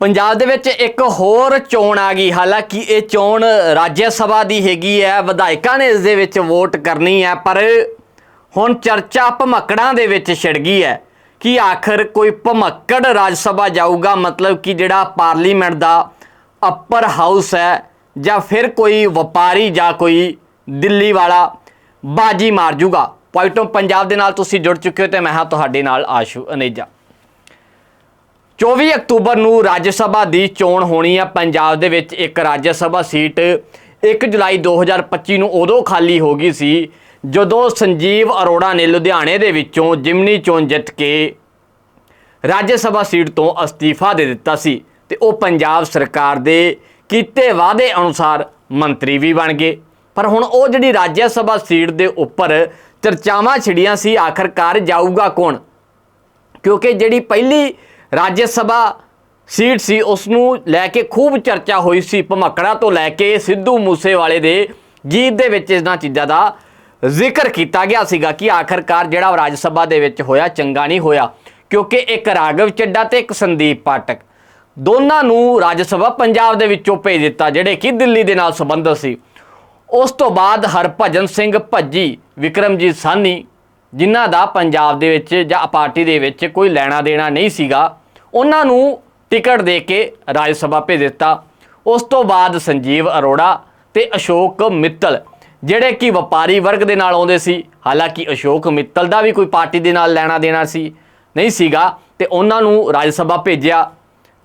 ਪੰਜਾਬ ਦੇ ਵਿੱਚ ਇੱਕ ਹੋਰ ਚੋਣ ਆ ਗਈ। ਹਾਲਾਂਕਿ ਇਹ ਚੋਣ ਰਾਜ ਸਭਾ ਦੀ ਹੈਗੀ ਹੈ। ਵਿਧਾਇਕਾਂ ਨੇ ਇਸ ਦੇ ਵਿੱਚ ਵੋਟ ਕਰਨੀ ਹੈ, ਪਰ ਹੁਣ ਚਰਚਾ ਭਮੱਕੜਾਂ ਦੇ ਵਿੱਚ ਛਿੜ ਗਈ ਹੈ ਕਿ ਆਖਰ ਕੋਈ ਭਮੱਕੜ ਰਾਜ ਸਭਾ ਜਾਊਗਾ, ਮਤਲਬ ਕਿ ਜਿਹੜਾ ਪਾਰਲੀਮੈਂਟ ਦਾ ਅੱਪਰ ਹਾਊਸ ਹੈ ਜਾਂ ਫਿਰ ਕੋਈ ਵਪਾਰੀ ਜਾਂ ਕੋਈ ਦਿੱਲੀ ਵਾਲਾ ਬਾਜੀ ਮਾਰ ਜੂਗਾ। ਪੁਆਇੰਟੋ ਪੰਜਾਬ ਦੇ ਨਾਲ ਤੁਸੀਂ ਜੁੜ ਚੁੱਕੇ ਹੋ ਤੇ ਮੈਂ ਹਾਂ ਤੁਹਾਡੇ ਨਾਲ ਆਸ਼ੂ ਅਨੇਜਾ। 24 ਅਕਤੂਬਰ ਨੂੰ ਰਾਜ ਸਭਾ ਦੀ ਚੋਣ ਹੋਣੀ ਆ। ਪੰਜਾਬ ਦੇ ਵਿੱਚ ਇੱਕ ਰਾਜ ਸਭਾ ਸੀਟ 1 ਜੁਲਾਈ 2025 ਨੂੰ ਉਦੋਂ ਖਾਲੀ ਹੋ ਗਈ ਸੀ, ਜਦੋਂ ਸੰਜੀਵ ਅਰੋੜਾ ਨੇ ਲੁਧਿਆਣੇ ਦੇ ਵਿੱਚੋਂ ਜਿਮਨੀ ਚੋਣ ਜਿੱਤ ਕੇ ਰਾਜ ਸਭਾ ਸੀਟ ਤੋਂ ਅਸਤੀਫਾ ਦੇ ਦਿੱਤਾ ਸੀ ਤੇ ਉਹ ਪੰਜਾਬ ਸਰਕਾਰ ਦੇ ਕੀਤੇ ਵਾਅਦੇ ਅਨੁਸਾਰ ਮੰਤਰੀ ਵੀ ਬਣ ਗਏ। ਪਰ ਹੁਣ ਉਹ ਜਿਹੜੀ ਰਾਜ ਸਭਾ ਸੀਟ ਦੇ ਉੱਪਰ ਚਰਚਾਵਾਂ ਛਿੜੀਆਂ ਸੀ, ਆਖਰਕਾਰ ਜਾਊਗਾ ਕੌਣ? ਕਿਉਂਕਿ ਜਿਹੜੀ ਪਹਿਲੀ ਰਾਜ ਸਭਾ ਸੀਟ ਸੀ ਉਸ ਨੂੰ ਲੈ ਕੇ ਖੂਬ ਚਰਚਾ ਹੋਈ ਸੀ। ਭਮਕੜਾ ਤੋਂ ਲੈ ਕੇ ਸਿੱਧੂ ਮੂਸੇਵਾਲੇ ਦੇ ਗੀਤ ਦੇ ਵਿੱਚ ਇਹਨਾਂ ਚੀਜ਼ਾਂ ਦਾ ਜ਼ਿਕਰ ਕੀਤਾ ਗਿਆ ਸੀਗਾ ਕਿ ਆਖਰਕਾਰ ਜਿਹੜਾ ਰਾਜ ਸਭਾ ਦੇ ਵਿੱਚ ਹੋਇਆ, ਚੰਗਾ ਨਹੀਂ ਹੋਇਆ, ਕਿਉਂਕਿ ਇੱਕ ਰਾਘਵ ਚੱਡਾ ਤੇ ਇੱਕ ਸੰਦੀਪ ਪਾਠਕ ਦੋਨਾਂ ਨੂੰ ਰਾਜ ਸਭਾ ਪੰਜਾਬ ਦੇ ਵਿੱਚੋਂ ਭੇਜ ਦਿੱਤਾ, ਜਿਹੜੇ ਕਿ ਦਿੱਲੀ ਦੇ ਨਾਲ ਸੰਬੰਧਿਤ ਸੀ। ਉਸ ਤੋਂ ਬਾਅਦ ਹਰਭਜਨ ਸਿੰਘ ਭੱਜੀ, ਵਿਕਰਮਜੀਤ ਸਾਨੀ ਜਿਨ੍ਹਾਂ ਦਾ ਪੰਜਾਬ ਦੇ ਵਿੱਚ ਜਾਂ ਪਾਰਟੀ ਦੇ ਵਿੱਚ ਕੋਈ ਲੈਣਾ ਦੇਣਾ ਨਹੀਂ ਸੀਗਾ। ਉਹਨਾਂ ਨੂੰ ਟਿਕਟ ਦੇ ਕੇ ਰਾਜ ਸਭਾ ਭੇਜ ਦਿੱਤਾ। ਉਸ ਤੋਂ ਬਾਅਦ ਸੰਜੀਵ ਅਰੋੜਾ ਤੇ ਅਸ਼ੋਕ ਮਿੱਤਲ, ਜਿਹੜੇ ਕਿ ਵਪਾਰੀ ਵਰਗ ਦੇ ਨਾਲ ਆਉਂਦੇ ਸੀ, ਹਾਲਾਂਕਿ ਅਸ਼ੋਕ ਮਿੱਤਲ ਦਾ ਵੀ ਕੋਈ ਪਾਰਟੀ ਦੇ ਨਾਲ ਲੈਣਾ ਦੇਣਾ ਸੀ, ਨਹੀਂ ਸੀਗਾ, ਤੇ ਉਹਨਾਂ ਨੂੰ ਰਾਜ ਸਭਾ ਭੇਜਿਆ।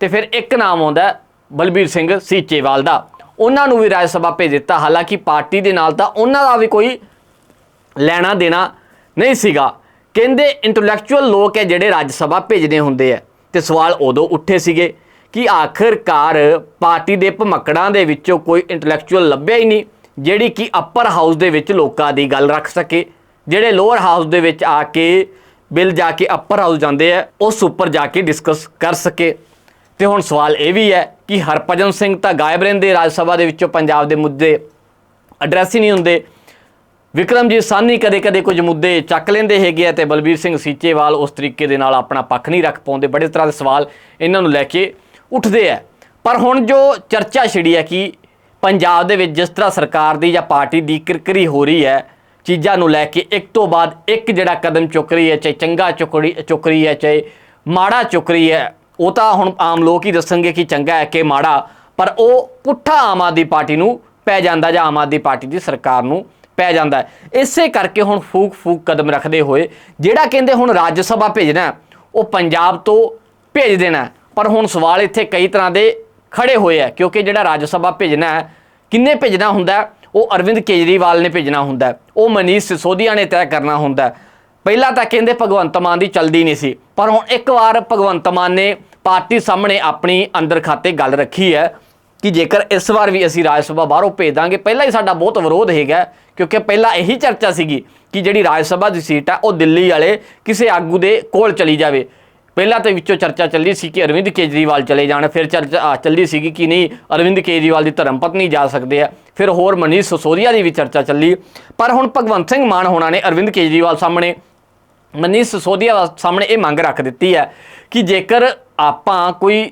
ਤੇ ਫਿਰ ਇੱਕ ਨਾਮ ਆਉਂਦਾ ਬਲਬੀਰ ਸਿੰਘ ਸੀਚੇਵਾਲ ਦਾ। ਉਹਨਾਂ ਨੂੰ ਵੀ ਰਾਜ ਸਭਾ ਭੇਜ ਦਿੱਤਾ, ਹਾਲਾਂਕਿ ਪਾਰਟੀ ਦੇ ਨਾਲ ਤਾਂ ਉਹਨਾਂ ਦਾ ਵੀ ਕੋਈ ਲੈਣਾ ਦੇਣਾ ਨਹੀਂ ਸੀਗਾ। ਕਹਿੰਦੇ ਇੰਟੈਲੈਕਚੁਅਲ ਲੋਕ ਹੈ ਜਿਹੜੇ ਰਾਜ ਸਭਾ ਭੇਜਦੇ ਹੁੰਦੇ ਆ ਤੇ ਸਵਾਲ ਉਦੋਂ ਉੱਠੇ ਸੀਗੇ ਕਿ ਆਖਰਕਾਰ ਪਾਰਟੀ ਦੇ ਭਮਕੜਾਂ ਦੇ ਵਿੱਚੋਂ ਕੋਈ ਇੰਟੈਲੈਕਚੁਅਲ ਲੱਭਿਆ ਹੀ ਨਹੀਂ, ਜਿਹੜੀ ਕਿ ਅੱਪਰ ਹਾਊਸ ਦੇ ਵਿੱਚ ਲੋਕਾਂ ਦੀ ਗੱਲ ਰੱਖ ਸਕੇ। ਜਿਹੜੇ ਲੋਅਰ ਹਾਊਸ ਦੇ ਵਿੱਚ ਆ ਕੇ ਬਿੱਲ ਜਾ ਕੇ ਅੱਪਰ ਹਾਊਸ ਜਾਂਦੇ ਆ, ਉਸ ਉੱਪਰ ਜਾ ਕੇ ਡਿਸਕਸ ਕਰ ਸਕੇ। ਤੇ ਹੁਣ ਸਵਾਲ ਇਹ ਵੀ ਹੈ ਕਿ ਹਰਭਜਨ ਸਿੰਘ ਤਾਂ ਗਾਇਬ ਰਹਿੰਦੇ, ਰਾਜ ਸਭਾ ਦੇ ਵਿੱਚੋਂ ਪੰਜਾਬ ਦੇ ਮੁੱਦੇ ਐਡਰੈਸ ਹੀ ਨਹੀਂ ਹੁੰਦੇ। ਵਿਕਰਮਜੀਤ ਸਾਨੀ ਕਦੇ-ਕਦੇ ਕੁਝ ਮੁੱਦੇ ਚੱਕ ਲੈਂਦੇ ਹੈਗੇ ਆ ਤੇ ਬਲਬੀਰ ਸਿੰਘ ਸੀਚੇਵਾਲ ਉਸ ਤਰੀਕੇ ਦੇ ਨਾਲ ਆਪਣਾ ਪੱਖ ਨਹੀਂ ਰੱਖ ਪਾਉਂਦੇ। ਬੜੇ ਤਰ੍ਹਾਂ ਦੇ ਸਵਾਲ ਇਹਨਾਂ ਨੂੰ ਲੈ ਕੇ ਉੱਠਦੇ ਆ। ਪਰ ਹੁਣ ਜੋ ਚਰਚਾ ਛਿੜੀ ਹੈ ਕਿ ਪੰਜਾਬ ਦੇ ਵਿੱਚ ਜਿਸ ਤਰ੍ਹਾਂ ਸਰਕਾਰ ਦੀ ਜਾਂ ਪਾਰਟੀ ਦੀ ਕਿਰਕਰੀ ਹੋ ਰਹੀ ਹੈ, ਚੀਜ਼ਾਂ ਨੂੰ ਲੈ ਕੇ ਇੱਕ ਤੋਂ ਬਾਅਦ ਇੱਕ ਜਿਹੜਾ ਕਦਮ ਚੁੱਕ ਰਹੀ ਹੈ, ਚਾਹੇ ਚੰਗਾ ਚੁੱਕੜੀ ਚੁੱਕ ਰਹੀ ਹੈ, ਚਾਹੇ ਮਾੜਾ ਚੁੱਕ ਰਹੀ ਹੈ, ਉਹ ਤਾਂ ਹੁਣ ਆਮ ਲੋਕ ਹੀ ਦੱਸਣਗੇ ਕਿ ਚੰਗਾ ਹੈ ਕਿ ਮਾੜਾ, ਪਰ ਉਹ ਪੁੱਠਾ ਆਮ ਆਦਮੀ ਪਾਰਟੀ ਨੂੰ ਪੈ ਜਾਂਦਾ ਜਾਂ ਆਮ ਆਦਮੀ ਪਾਰਟੀ ਦੀ ਸਰਕਾਰ ਨੂੰ ਪੈ ਜਾਂਦਾ ਹੈ। ਇਸੇ ਕਰਕੇ ਹੁਣ ਫੂਕ ਫੂਕ ਕਦਮ ਰੱਖਦੇ ਹੋਏ ਜਿਹੜਾ ਕਹਿੰਦੇ ਹੁਣ ਰਾਜ ਸਭਾ ਭੇਜਣਾ ਉਹ ਪੰਜਾਬ ਤੋਂ ਭੇਜ ਦੇਣਾ ਪਰ ਹੁਣ ਸਵਾਲ ਇੱਥੇ ਕਈ ਤਰ੍ਹਾਂ ਦੇ ਖੜੇ ਹੋਏ ਆ ਕਿਉਂਕਿ ਜਿਹੜਾ ਰਾਜ ਸਭਾ ਭੇਜਣਾ ਹੈ, ਕਿੰਨੇ ਭੇਜਣਾ ਹੁੰਦਾ ਉਹ ਅਰਵਿੰਦ ਕੇਜਰੀਵਾਲ ਨੇ ਭੇਜਣਾ ਹੁੰਦਾ ਉਹ ਮਨੀਸ਼ ਸਿਸੋਦੀਆ ਨੇ ਤੈਅ ਕਰਨਾ ਹੁੰਦਾ ਪਹਿਲਾਂ ਤਾਂ ਕਹਿੰਦੇ ਭਗਵੰਤ ਮਾਨ ਦੀ ਚਲਦੀ ਨਹੀਂ ਸੀ। ਪਰ ਹੁਣ ਇੱਕ ਵਾਰ ਭਗਵੰਤ ਮਾਨ ਨੇ ਪਾਰਟੀ ਸਾਹਮਣੇ ਆਪਣੀ ਅੰਦਰ ਖਾਤੇ ਗੱਲ ਰੱਖੀ ਹੈ। ਕਿ ਜੇਕਰ ਇਸ ਵਾਰ ਵੀ ਅਸੀਂ ਰਾਜ ਸਭਾ ਬਾਹਰੋਂ ਭੇਜ ਦਾਂਗੇ ਪਹਿਲਾਂ ਹੀ ਸਾਡਾ ਬਹੁਤ ਵਿਰੋਧ ਹੈਗਾ ਕਿਉਂਕਿ ਪਹਿਲਾਂ ਇਹੀ ਚਰਚਾ ਸੀਗੀ ਕਿ ਜਿਹੜੀ ਰਾਜ ਸਭਾ ਦੀ ਸੀਟ ਆ ਉਹ ਦਿੱਲੀ ਵਾਲੇ ਕਿਸੇ ਆਗੂ ਦੇ ਕੋਲ ਚਲੀ ਜਾਵੇ। ਪਹਿਲਾਂ ਤਾਂ ਵਿੱਚੋਂ ਚਰਚਾ ਚੱਲੀ ਸੀ ਕਿ ਅਰਵਿੰਦ ਕੇਜਰੀਵਾਲ ਚਲੇ ਜਾਣ ਫਿਰ ਚਰਚਾ ਆ, ਚੱਲੀ ਸੀਗੀ ਕਿ ਨਹੀਂ ਅਰਵਿੰਦ ਕੇਜਰੀਵਾਲ ਦੀ ਧਰਮ ਪਤਨੀ ਜਾ ਸਕਦੇ ਆ। ਫਿਰ ਹੋਰ ਮਨੀਸ਼ ਸਸੋਦੀਆ ਦੀ ਵੀ ਚਰਚਾ ਚੱਲੀ। ਪਰ ਹੁਣ ਭਗਵੰਤ ਸਿੰਘ ਮਾਨ ਹੋਣਾ ਨੇ ਅਰਵਿੰਦ ਕੇਜਰੀਵਾਲ ਸਾਹਮਣੇ ਮਨੀਸ਼ ਸਸੋਦੀਆ ਸਾਹਮਣੇ ਇਹ ਮੰਗ ਰੱਖ ਦਿੱਤੀ ਹੈ ਕਿ ਜੇਕਰ ਆਪਾਂ ਕੋਈ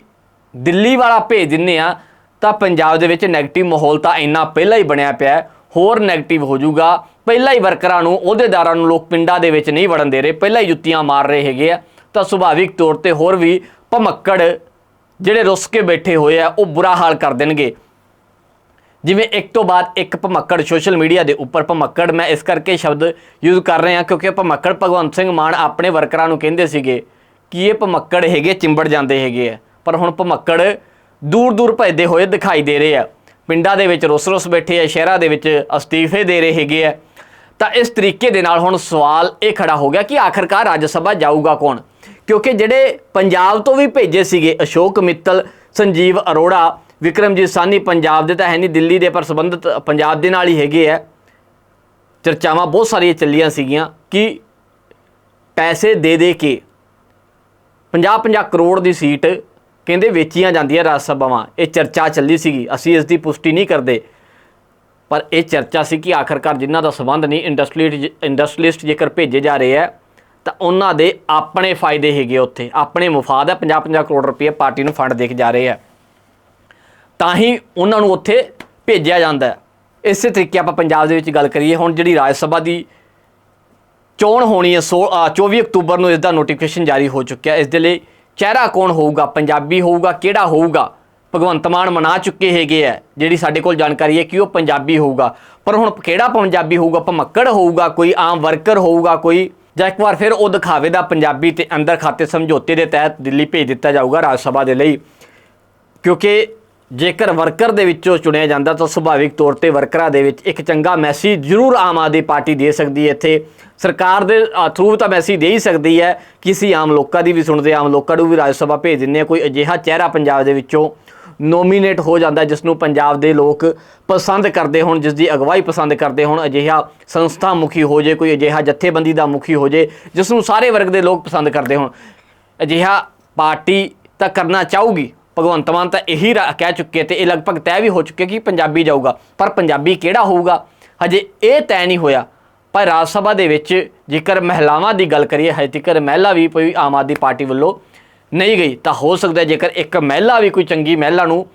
ਦਿੱਲੀ ਵਾਲਾ ਭੇਜ ਦਿੰਨੇ ਆ ਤਾਂ ਪੰਜਾਬ ਦੇ ਵਿੱਚ 네ਗੇਟਿਵ ਮਾਹੌਲ ਤਾਂ ਇੰਨਾ ਪਹਿਲਾਂ ਹੀ ਬਣਿਆ ਪਿਆ ਹੋਰ 네ਗੇਟਿਵ ਹੋ ਜਾਊਗਾ। ਪਹਿਲਾਂ ਹੀ ਵਰਕਰਾਂ ਨੂੰ, ਅਹੁਦੇਦਾਰਾਂ ਨੂੰ ਲੋਕ ਪਿੰਡਾਂ ਦੇ ਵਿੱਚ ਨਹੀਂ ਵੜਨ ਦੇ ਰਹੇ। ਪਹਿਲਾਂ ਹੀ ਜੁੱਤੀਆਂ ਮਾਰ ਰਹੇ ਹੈਗੇ ਆ। ਤਾਂ ਸੁਭਾਵਿਕ ਤੌਰ ਤੇ ਹੋਰ ਵੀ ਭਮੱਕੜ ਜਿਹੜੇ ਰੁੱਸ ਕੇ ਬੈਠੇ ਹੋਏ ਆ, ਉਹ ਬੁਰਾ ਹਾਲ ਕਰ ਦੇਣਗੇ। ਜਿਵੇਂ ਇੱਕ ਤੋਂ ਬਾਅਦ ਇੱਕ ਭਮੱਕੜ ਸੋਸ਼ਲ ਮੀਡੀਆ ਦੇ ਉੱਪਰ ਭਮੱਕੜ, ਮੈਂ ਇਸ ਕਰਕੇ ਸ਼ਬਦ ਯੂਜ਼ ਕਰ ਰਹੇ ਹਾਂ ਕਿਉਂਕਿ ਭਮੱਕੜ ਭਗਵੰਤ ਸਿੰਘ ਮਾਨ ਆਪਣੇ ਵਰਕਰਾਂ ਨੂੰ ਕਹਿੰਦੇ ਸੀਗੇ ਕਿ ਇਹ ਭਮੱਕੜ ਹੈਗੇ, ਚਿੰਬੜ ਜਾਂਦੇ ਹੈਗੇ ਆ। ਪਰ ਹੁਣ ਭਮੱਕੜ ਦੂਰ ਦੂਰ ਭੱਜਦੇ ਹੋਏ ਦਿਖਾਈ ਦੇ ਰਹੇ ਆ। ਪਿੰਡਾਂ ਦੇ ਵਿੱਚ ਰੁੱਸ ਰੁੱਸ ਬੈਠੇ ਆ, ਸ਼ਹਿਰਾਂ ਦੇ ਵਿੱਚ ਅਸਤੀਫੇ ਦੇ ਰਹੇ ਹੈਗੇ ਆ। ਤਾਂ ਇਸ ਤਰੀਕੇ ਦੇ ਨਾਲ ਹੁਣ ਸਵਾਲ ਇਹ ਖੜਾ ਹੋ ਗਿਆ ਕਿ ਆਖਰਕਾਰ ਰਾਜ ਸਭਾ ਜਾਊਗਾ ਕੌਣ? ਕਿਉਂਕਿ ਜਿਹੜੇ ਪੰਜਾਬ ਤੋਂ ਵੀ ਭੇਜੇ ਸੀਗੇ, ਅਸ਼ੋਕ ਮਿੱਤਲ, ਸੰਜੀਵ ਅਰੋੜਾ, ਵਿਕਰਮਜੀਤ ਸਾਨੀ ਪੰਜਾਬ ਦੇ ਤਾਂ ਹੈ ਨਹੀਂ, ਦਿੱਲੀ ਦੇ ਪਰ ਸੰਬੰਧਿਤ ਪੰਜਾਬ ਦੇ ਨਾਲ ਹੀ ਹੈਗੇ ਆ। ਚਰਚਾਵਾਂ ਬਹੁਤ ਸਾਰੀਆਂ ਚੱਲੀਆਂ ਸੀਗੀਆਂ ਕਿ ਪੈਸੇ ਦੇ ਦੇ ਕੇ 50-50 ਕਰੋੜ ਦੀ ਸੀਟ ਕਹਿੰਦੇ ਵੇਚੀਆਂ ਜਾਂਦੀਆਂ ਰਾਜ ਸਭਾਵਾਂ। ਇਹ ਚਰਚਾ ਚੱਲੀ ਸੀਗੀ। ਅਸੀਂ ਇਸ ਦੀ ਪੁਸ਼ਟੀ ਨਹੀਂ ਕਰਦੇ। ਪਰ ਇਹ ਚਰਚਾ ਸੀ ਕਿ ਆਖਰਕਾਰ ਜਿਨ੍ਹਾਂ ਦਾ ਸਬੰਧ ਨਹੀਂ ਇੰਡਸਟਰੀਟ ਇੰਡਸਟਰੀਲਿਸਟ ਜੇਕਰ ਭੇਜੇ ਜਾ ਰਹੇ ਆ ਤਾਂ ਉਹਨਾਂ ਦੇ ਆਪਣੇ ਫਾਇਦੇ ਹੈਗੇ ਉੱਥੇ। ਆਪਣੇ ਮੁਫਾਦ ਹੈ 50-50 ਕਰੋੜ ਰੁਪਏ ਪਾਰਟੀ ਨੂੰ ਫੰਡ ਦੇ ਕੇ ਜਾ ਰਹੇ ਆ ਤਾਂ ਹੀ ਉਹਨਾਂ ਨੂੰ ਉੱਥੇ ਭੇਜਿਆ ਜਾਂਦਾ ਹੈ। ਇਸੇ ਤਰੀਕੇ ਆਪਾਂ ਪੰਜਾਬ ਦੇ ਵਿੱਚ ਗੱਲ ਕਰੀਏ ਹੁਣ ਜਿਹੜੀ ਰਾਜ ਸਭਾ ਦੀ ਚੋਣ ਹੋਣੀ ਹੈ ਸੋ- ਅ, 24 ਅਕਤੂਬਰ ਨੂੰ ਇਸ ਦਾ ਨੋਟੀਫਿਕੇਸ਼ਨ ਜਾਰੀ ਹੋ ਚੁੱਕਿਆ। ਇਸ ਦੇ ਲਈ ਚਿਹਰਾ ਕੌਣ ਹੋਊਗਾ? ਪੰਜਾਬੀ ਹੋਊਗਾ, ਕਿਹੜਾ ਹੋਊਗਾ? ਭਗਵੰਤ ਮਾਨ ਮਨਾ ਚੁੱਕੇ ਹੈਗੇ ਆ, ਜਿਹੜੀ ਸਾਡੇ ਕੋਲ ਜਾਣਕਾਰੀ ਹੈ ਕਿ ਉਹ ਪੰਜਾਬੀ ਹੋਊਗਾ। ਪਰ ਹੁਣ ਕਿਹੜਾ ਪੰਜਾਬੀ ਹੋਊਗਾ? ਭਮੱਕੜ ਹੋਊਗਾ, ਕੋਈ ਆਮ ਵਰਕਰ ਹੋਊਗਾ, ਕੋਈ? ਜਾਂ ਇੱਕ ਵਾਰ ਫਿਰ ਉਹ ਦਿਖਾਵੇ ਦਾ ਪੰਜਾਬੀ ਤੇ ਅੰਦਰ ਖਾਤੇ ਸਮਝੌਤੇ ਦੇ ਤਹਿਤ ਦਿੱਲੀ ਭੇਜ ਦਿੱਤਾ ਜਾਊਗਾ ਰਾਜ ਸਭਾ ਦੇ ਲਈ। ਕਿਉਂਕਿ ਜੇਕਰ ਵਰਕਰ ਦੇ ਵਿੱਚੋਂ ਚੁਣਿਆ ਜਾਂਦਾ ਤਾਂ ਸੁਭਾਵਿਕ ਤੌਰ ਤੇ ਵਰਕਰਾਂ ਦੇ ਵਿੱਚ ਇੱਕ ਚੰਗਾ ਮੈਸੇਜ ਜ਼ਰੂਰ ਆਮ ਆਦਮੀ ਪਾਰਟੀ ਦੇ ਸਕਦੀ ਹੈ ਇੱਥੇ। ਸਰਕਾਰ ਦੇ ਥਰੂ ਤਾਂ ਮੈਸੇਜ ਦੇ ਹੀ ਸਕਦੀ ਹੈ ਕਿਸੇ ਆਮ ਲੋਕਾਂ ਦੀ ਵੀ ਸੁਣਦੇ ਆਮ ਲੋਕਾਂ ਨੂੰ ਵੀ ਰਾਜ ਸਭਾ ਭੇਜ ਦਿੰਦੇ ਆ ਕੋਈ ਅਜਿਹਾ ਚਿਹਰਾ ਪੰਜਾਬ ਦੇ ਵਿੱਚੋਂ ਨੋਮੀਨੇਟ ਹੋ ਜਾਂਦਾ ਜਿਸ ਨੂੰ ਪੰਜਾਬ ਦੇ ਲੋਕ ਪਸੰਦ ਕਰਦੇ ਹੋਣ ਜਿਸ ਦੀ ਅਗਵਾਈ ਪਸੰਦ ਕਰਦੇ ਹੋਣ, ਅਜਿਹਾ ਸੰਸਥਾ ਮੁਖੀ ਹੋ ਜੇ, ਕੋਈ ਅਜਿਹਾ ਜਥੇਬੰਦੀ ਦਾ ਮੁਖੀ ਹੋ ਜੇ ਜਿਸ ਨੂੰ ਸਾਰੇ ਵਰਗ ਦੇ ਲੋਕ ਪਸੰਦ ਕਰਦੇ ਹੋਣ। ਅਜਿਹਾ ਪਾਰਟੀ ਤਾਂ ਕਰਨਾ ਚਾਹੂਗੀ। ਭਗਵੰਤ ਮਾਨ ਤਾਂ ਇਹੀ ਰਾ- ਕਹਿ ਚੁੱਕੇ ਤੇ ਇਹ ਲਗਭਗ ਤੈਅ ਵੀ ਹੋ ਚੁੱਕੇ ਕਿ ਪੰਜਾਬੀ ਜਾਊਗਾ। ਪਰ ਪੰਜਾਬੀ ਕਿਹੜਾ ਹੋਊਗਾ? ਹਜੇ ਇਹ ਤੈਅ ਨਹੀਂ ਹੋਇਆ। ਪਰ ਰਾਜ ਸਭਾ ਦੇ ਵਿੱਚ ਜੇਕਰ ਮਹਿਲਾਵਾਂ ਦੀ ਗੱਲ ਕਰੀਏ, ਹਜੇ ਤੱਕ ਮਹਿਲਾ ਵੀ ਕੋਈ ਆਮ ਆਦਮੀ ਪਾਰਟੀ ਵੱਲੋਂ ਨਹੀਂ ਗਈ, ਤਾਂ ਹੋ ਸਕਦਾ ਜੇਕਰ ਇੱਕ ਮਹਿਲਾ ਵੀ ਕੋਈ ਚੰਗੀ ਮਹਿਲਾ ਨੂੰ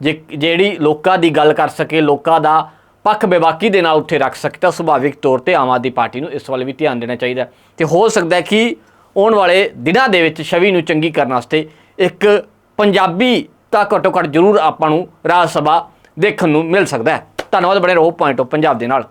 ਜੇ- ਜਿਹੜੀ ਲੋਕਾਂ ਦੀ ਗੱਲ ਕਰ ਸਕੇ, ਲੋਕਾਂ ਦਾ ਪੱਖ ਬੇਬਾਕੀ ਦੇ ਨਾਲ ਉੱਥੇ ਰੱਖ ਸਕੇ, ਤਾਂ ਸੁਭਾਵਿਕ ਤੌਰ ਤੇ ਆਮ ਆਦਮੀ ਪਾਰਟੀ ਨੂੰ ਇਸ ਵੱਲ ਵੀ ਧਿਆਨ ਦੇਣਾ ਚਾਹੀਦਾ ਹੈ। ਤੇ ਹੋ ਸਕਦਾ ਕਿ ਆਉਣ ਵਾਲੇ ਦਿਨਾਂ ਦੇ ਵਿੱਚ ਛਵੀ ਨੂੰ ਚੰਗੀ ਕਰਨ ਵਾਸਤੇ ਇੱਕ ਪੰਜਾਬੀ ਤਾਂ ਘੱਟੋ ਘੱਟ ਜ਼ਰੂਰ ਆਪਾਂ ਨੂੰ ਰਾਜ ਸਭਾ ਦੇਖਣ ਨੂੰ ਮਿਲ ਸਕਦਾ ਹੈ। ਧੰਨਵਾਦ, ਬਣੇ ਰਹੋ ਪੁਆਇੰਟ ਆਫ ਪੰਜਾਬ ਦੇ ਨਾਲ।